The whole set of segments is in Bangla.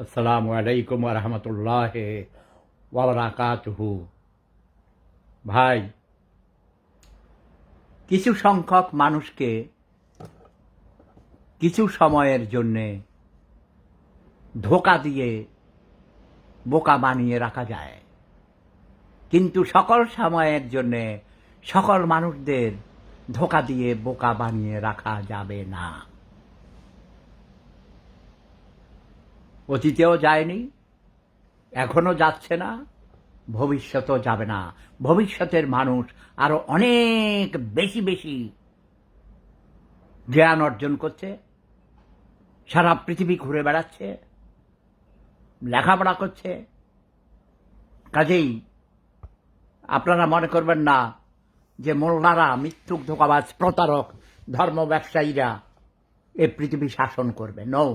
আসসালামু আলাইকুম রহমতুল্লাহ ওবরাকাতুহু ভাই, কিছু সংখ্যক মানুষকে কিছু সময়ের জন্যে ধোকা দিয়ে বোকা বানিয়ে রাখা যায়। কিন্তু সকল সময়ের জন্যে সকল মানুষদের ধোকা দিয়ে বোকা বানিয়ে রাখা যাবে না। অতীতেও যায়নি এখনও যাচ্ছে না, ভবিষ্যতেও যাবে না। ভবিষ্যতের মানুষ আরও অনেক বেশি বেশি জ্ঞান অর্জন করছে, সারা পৃথিবী ঘুরে বেড়াচ্ছে, লেখাপড়া করছে। কাজেই আপনারা মনে করবেন না যে মোল্লারা, মিথ্যুক ধোকাবাজ, প্রতারক, ধর্ম ব্যবসায়ীরা এ পৃথিবী শাসন করবে। নৌ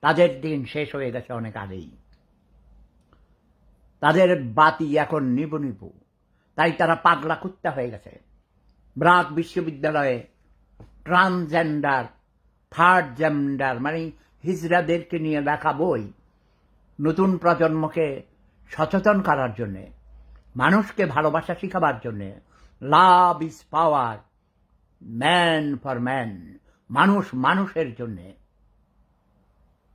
তাদের দিন শেষ হয়ে গেছে অনেক আগেই। তাদের বাতি এখন নিবু নিবু। তাই তারা পাগলা কুত্তা হয়ে গেছে। ব্রাক বিশ্ববিদ্যালয়ে ট্রান্সজেন্ডার, থার্ড জেন্ডার মানে হিজড়াদেরকে নিয়ে লেখা বই নতুন প্রজন্মকে সচেতন করার জন্যে, মানুষকে ভালোবাসা শিখাবার জন্যে love is power man for man মানুষ মানুষের জন্যে।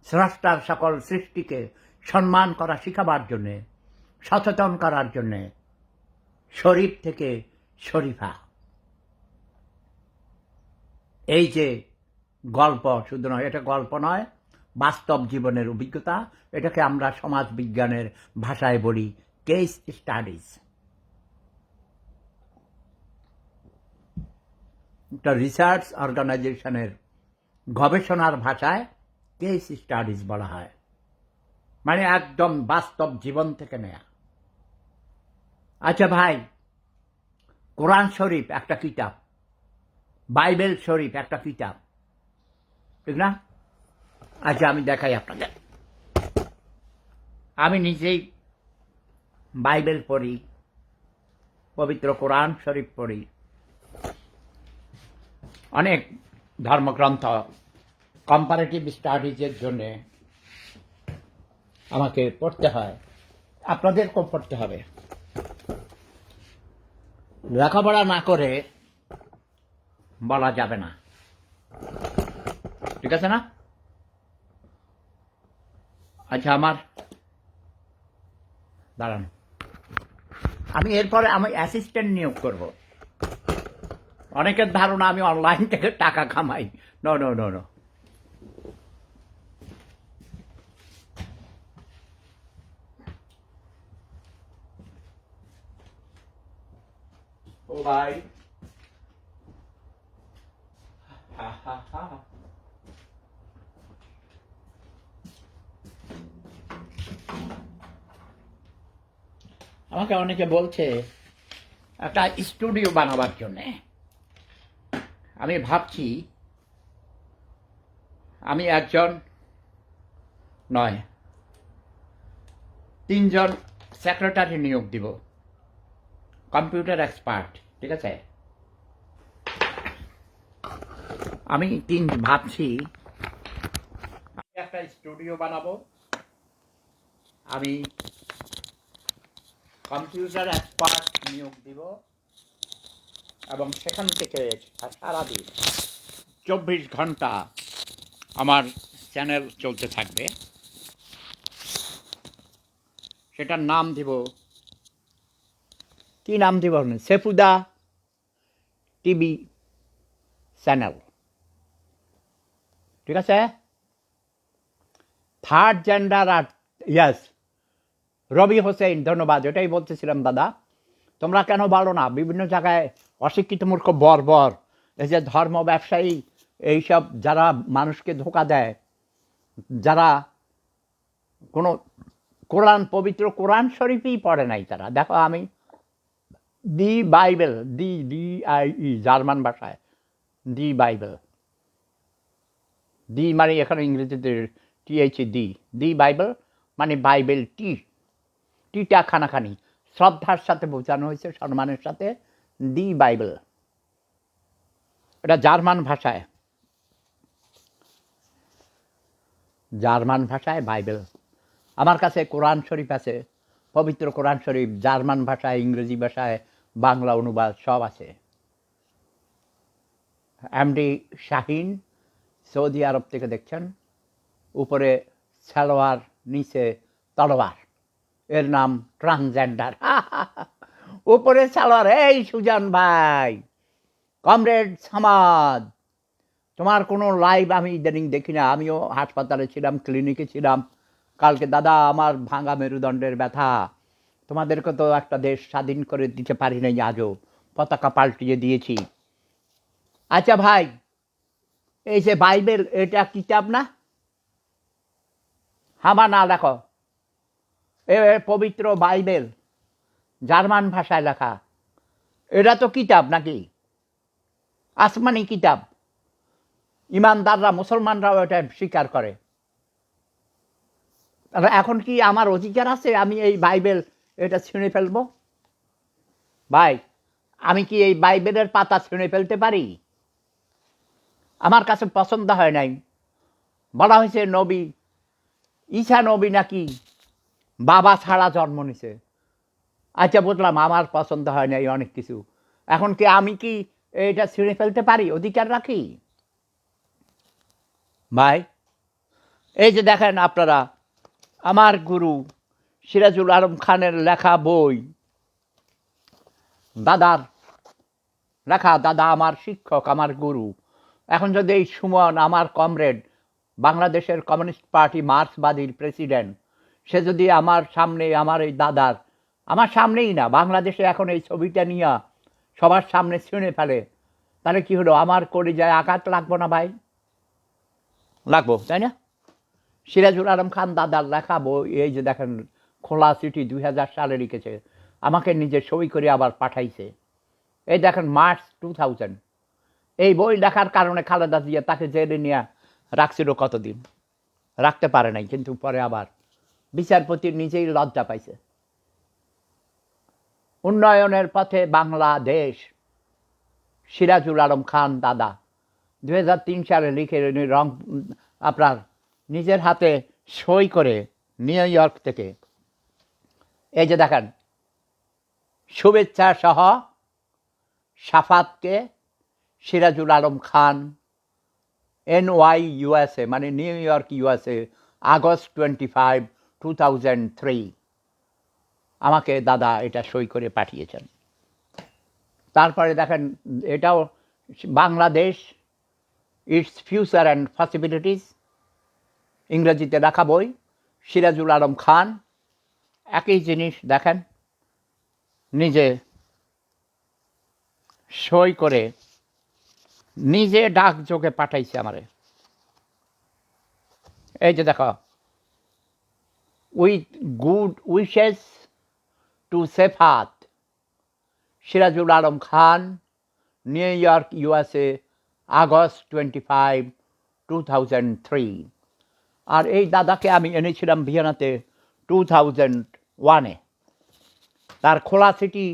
স্রষ্টার সকল সৃষ্টিকে সম্মান করা শিখাবার জন্যে, সচেতন করার জন্যে শরীফ থেকে শরীফা। এই যে গল্প, শুধু নয়, এটা গল্প নয়, বাস্তব জীবনের অভিজ্ঞতা, এটাকে আমরা সমাজ বিজ্ঞানের ভাষায় বলি কেস স্টাডিজ একটা রিসার্চ অর্গানাইজেশনের গবেষণার ভাষায় কেস স্টাডিজ বলা হয় মানে একদম বাস্তব জীবন থেকে নেয়া। আচ্ছা ভাই, কোরআন শরীফ একটা কিতাব, বাইবেল শরীফ একটা কিতাব, ঠিক না? আচ্ছা আমি দেখাই আপনাদের। আমি নিজেই বাইবেল পড়ি, পবিত্র কোরআন শরীফ পড়ি। অনেক ধর্মগ্রন্থ কম্পারেটিভ স্টাডিজের জন্য আমাকে পড়তে হয়। আপনাদেরকেও পড়তে হবে। লেখাপড়া না করে বলা যাবে না। ঠিক আছে না? আচ্ছা আমার দাঁড়ান। আমি এরপরে আমি অ্যাসিস্ট্যান্ট নিয়োগ করব। অনেকের ধারণা আমি অনলাইন থেকে টাকা কামাই। নো নো নো নো ভাই হা হা হা আমাকে অনেকে বলছে, একটা স্টুডিও বানাবার জন্যে। আমি ভাবছি, আমি একজন নয়, তিনজন সেক্রেটারি নিয়োগ দিব। কম্পিউটার এক্সপার্ট, ঠিক আছে? আমি তিন ভাবছি একটা স্টুডিও বানাবো। আমি কম্পিউটার এক্সপার্ট নিয়োগ দিব এবং সেখান থেকে সারাদিন চব্বিশ ঘণ্টা আমার চ্যানেল চলতে থাকবে। সেটার নাম দিব কি নাম দিব? সেফুদা টিভি চ্যানেল ঠিক আছে? থার্ড জেন্ডার আর ইয়াস রবি হোসেন ধন্যবাদ। এটাই বলতেছিলাম, দাদা। তোমরা কেন বলো না? বিভিন্ন জায়গায় অশিক্ষিত মূর্খ বর্বর এই যে ধর্ম ব্যবসায়ী, এইসব যারা মানুষকে ধোকা দেয়, যারা কোনো কোরআন, পবিত্র কোরআন শরীফই পড়ে নাই তারা। দেখো আমি the Bible, the D I, E, German ভাষায়, দি বাইবেল। দি মানে এখানে ইংরেজিতে টিএইচ দি দি বাইবেল মানে বাইবেল টি। টিটা খানাখানি। শ্রদ্ধার সাথে বোঝানো হয়েছে, সম্মানের সাথে। The Bible. এটা জার্মান ভাষায়। জার্মান ভাষায় বাইবেল। আমার কাছে কোরআন শরীফ আছে, পবিত্র কোরআন শরীফ, জার্মান ভাষায়, ইংরেজি ভাষায় বাংলা অনুবাদ সব আছে। এমডি শাহিন, সৌদি আরব থেকে দেখছেন, উপরে সালোয়ার, নিচে তলোয়ার। এর নাম ট্রান্সজেন্ডার। উপরে সালোয়ার, এই সুজান ভাই, কমরেড সামাদ, তোমার কোনো লাইভ আমি ইদানিং দেখি না। আমিও হাসপাতালে ছিলাম, ক্লিনিকে ছিলাম। কালকে দাদা আমার ভাঙা মেরুদণ্ডের ব্যথা। তোমাদেরকে তো একটা দেশ স্বাধীন করে দিতে পারি নাই আজও। পতাকা পাল্টিয়ে দিয়েছি। আচ্ছা ভাই, এই যে বাইবেল, এটা কিতাব না? হামা না, দেখো। এ পবিত্র বাইবেল, জার্মান ভাষায় লেখা। এটা তো কিতাব নাকি? আসমানি কিতাব। ইমানদাররা, মুসলমানরাও এটা স্বীকার করে। এখন কি আমার অধিকার আছে? আমি এই বাইবেল এটা ছিঁড়ে ফেলব। ভাই, আমি কি এই বাইবেলের পাতা ছিঁড়ে ফেলতে পারি? আমার কাছে পছন্দ হয় নাই। বলা হয়েছে নবী ঈশা নবী নাকি বাবা ছাড়া জন্ম নিছে। আচ্ছা বুঝলাম, আমার পছন্দ হয় নাই অনেক কিছু। এখন কি আমি কি এটা ছিঁড়ে ফেলতে পারি? অধিকার রাখি? ভাই, এই যে দেখেন আপনারা, আমার গুরু সিরাজুল আলম খানের লেখা বই। দাদার লেখা, দাদা আমার শিক্ষক, আমার গুরু। এখন যদি এই সুমন, আমার কমরেড, বাংলাদেশের কমিউনিস্ট পার্টি মার্ক্সবাদীর প্রেসিডেন্ট, সে যদি আমার সামনে, আমার এই দাদার, আমার সামনেই না, বাংলাদেশে এখন এই ছবিটা নিয়ে সবার সামনে ছিঁড়ে ফেলে, তাহলে কি হলো? আমার করে যায় আঘাত লাগবো না ভাই? লাগবো, তাই না? সিরাজুল আলম খান দাদার লেখা বই, এই যে দেখেন খোলা সিটি দুই হাজার সালে লিখেছে, আমাকে নিজে সই করে আবার পাঠাইছে। এই দেখেন, মার্চ টু থাউজেন্ড এই বই লেখার কারণে খালেদা জিয়া তাকে জেলে নিয়ে রাখছিল কতদিন? রাখতে পারে নাই, কিন্তু পরে আবার বিচারপতি নিজেই লজ্জা পাইছে। উন্নয়নের পথে বাংলাদেশ, সিরাজুল আলম খান দাদা দু হাজার তিন সালে লিখে রং আপনার নিজের হাতে সই করে নিউ ইয়র্ক থেকে এই যে দেখেন শুভেচ্ছা সহ সাফাতকে Sirajul Alam Khan N Y USA মানে New York USA August twenty five two thousand three আমাকে দাদা এটা সই করে পাঠিয়েছেন। তারপরে দেখেন, এটাও Bangladesh its future and possibilities ইংরেজিতে লেখা বই, সিরাজুল আলম খান একই জিনিস দেখেন, নিজে সই করে নিজে ডাক যোগে পাঠাইছে আমারে। এই যে দেখো, with good wishes to Sefat, Sirajul Alam Khan, New York, USA, August twenty five two thousand three আর এই দাদাকে আমি এনেছিলাম ভিয়েনাতে টু থাউজেন্ড ওয়ানে তার খোলা সিটি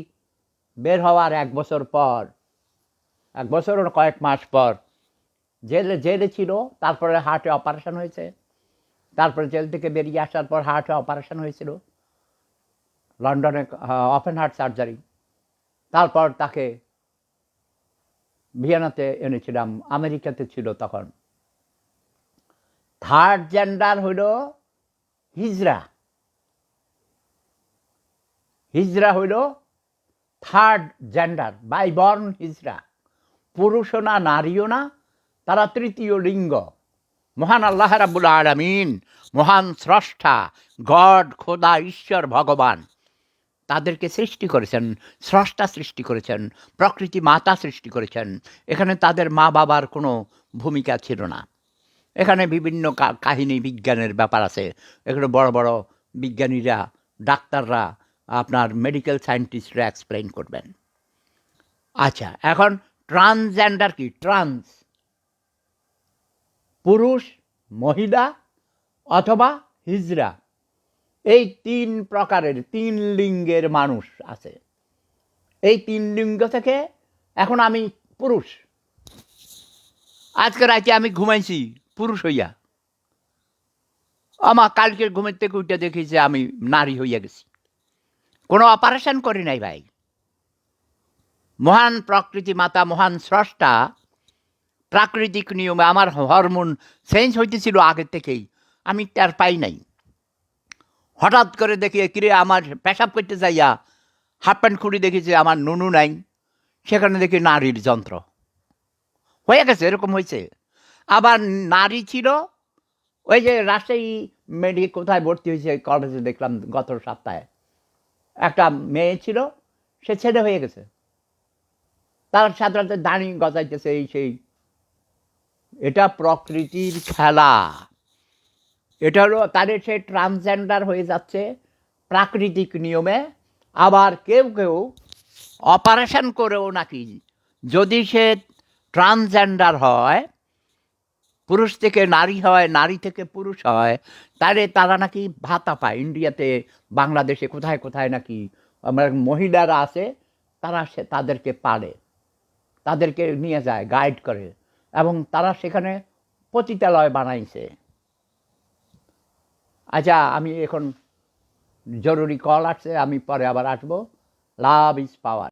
বের হওয়ার এক বছর পর, এক বছর কয়েক মাস পর জেলে জেলে ছিল, তারপরে হার্টে অপারেশন হয়েছে। তারপরে জেল থেকে বেরিয়ে আসার পর হার্টে অপারেশন হয়েছিল। লন্ডনে ওপেন হার্ট সার্জারি তারপর তাকে ভিয়েনাতে এনেছিলাম, আমেরিকাতে ছিল তখন। থার্ড জেন্ডার হইল হিজরা। হিজরা হইল থার্ড জেন্ডার বাই বর্ন হিজরা। পুরুষও না, নারীও না, তারা তৃতীয় লিঙ্গ। মহান আল্লাহ রাবুল আলমিন, মহান স্রষ্টা, গড, খোদা, ঈশ্বর, ভগবান, তাদেরকে সৃষ্টি করেছেন, স্রষ্টা সৃষ্টি করেছেন, প্রকৃতি মাতা সৃষ্টি করেছেন। এখানে তাদের মা বাবার কোনো ভূমিকা ছিল না। এখানে বিভিন্ন কাহিনী, বিজ্ঞানের ব্যাপার আছে। এখানে বড় বড় বিজ্ঞানীরা, ডাক্তাররা আপনার মেডিকেল সায়েন্টিস্টরা এক্সপ্লেন করবেন। আচ্ছা এখন ট্রান্সজেন্ডার কি? ট্রান্স পুরুষ, মহিলা, অথবা হিজড়া। এই তিন প্রকারের, তিন লিঙ্গের মানুষ আছে। এই তিন লিঙ্গ থেকে এখন আমি পুরুষ। আজকে রাতে আমি ঘুমাইছি, পুরুষ হইয়া। আমার কালকে ঘুমের থেকে উঠে দেখি যে আমি নারী হইয়া গেছি। কোনো অপারেশন করি নাই ভাই। মহান প্রকৃতি মাতা, মহান স্রষ্টা, প্রাকৃতিক নিয়মে আমার হরমোন চেঞ্জ হইতেছিল আগের থেকেই। আমি তার পাই নাই। হঠাৎ করে দেখি, কিরে, আমার পেশাব করতে যাইয়া হাফ প্যান্ট খুঁড়ি দেখি যে আমার নুনু নাই। সেখানে দেখি নারীর যন্ত্র। হয়ে গেছে, এরকম হয়েছে আবার নারী ছিল, ওই যে রাজশাহী মেডিকেল কোথায় ভর্তি হয়েছে, কলেজে দেখলাম গত সপ্তাহে। একটা মেয়ে ছিল, সে ছেলে হয়ে গেছে। তার সাথে দাঁড়ি গজাইতেছে এই সেই। এটা প্রকৃতির খেলা। এটা হলো তাদের সে ট্রান্সজেন্ডার হয়ে যাচ্ছে প্রাকৃতিক নিয়মে। আবার কেউ কেউ অপারেশন করেও নাকি যদি সে ট্রান্সজেন্ডার হয় পুরুষ থেকে নারী হয়, নারী থেকে পুরুষ হয় তাহলে তারা নাকি ভাতা পায়। ইন্ডিয়াতে, বাংলাদেশে কোথায় কোথায় নাকি আমার মহিলারা আছে, তারা সে, তাদেরকে পারে, তাদেরকে নিয়ে যায় গাইড করে, এবং তারা সেখানে পতিতালয় বানাইছে। আচ্ছা আমি এখন জরুরি কল আসছে, আমি পরে আবার আসব। লাভ ইজ পাওয়ার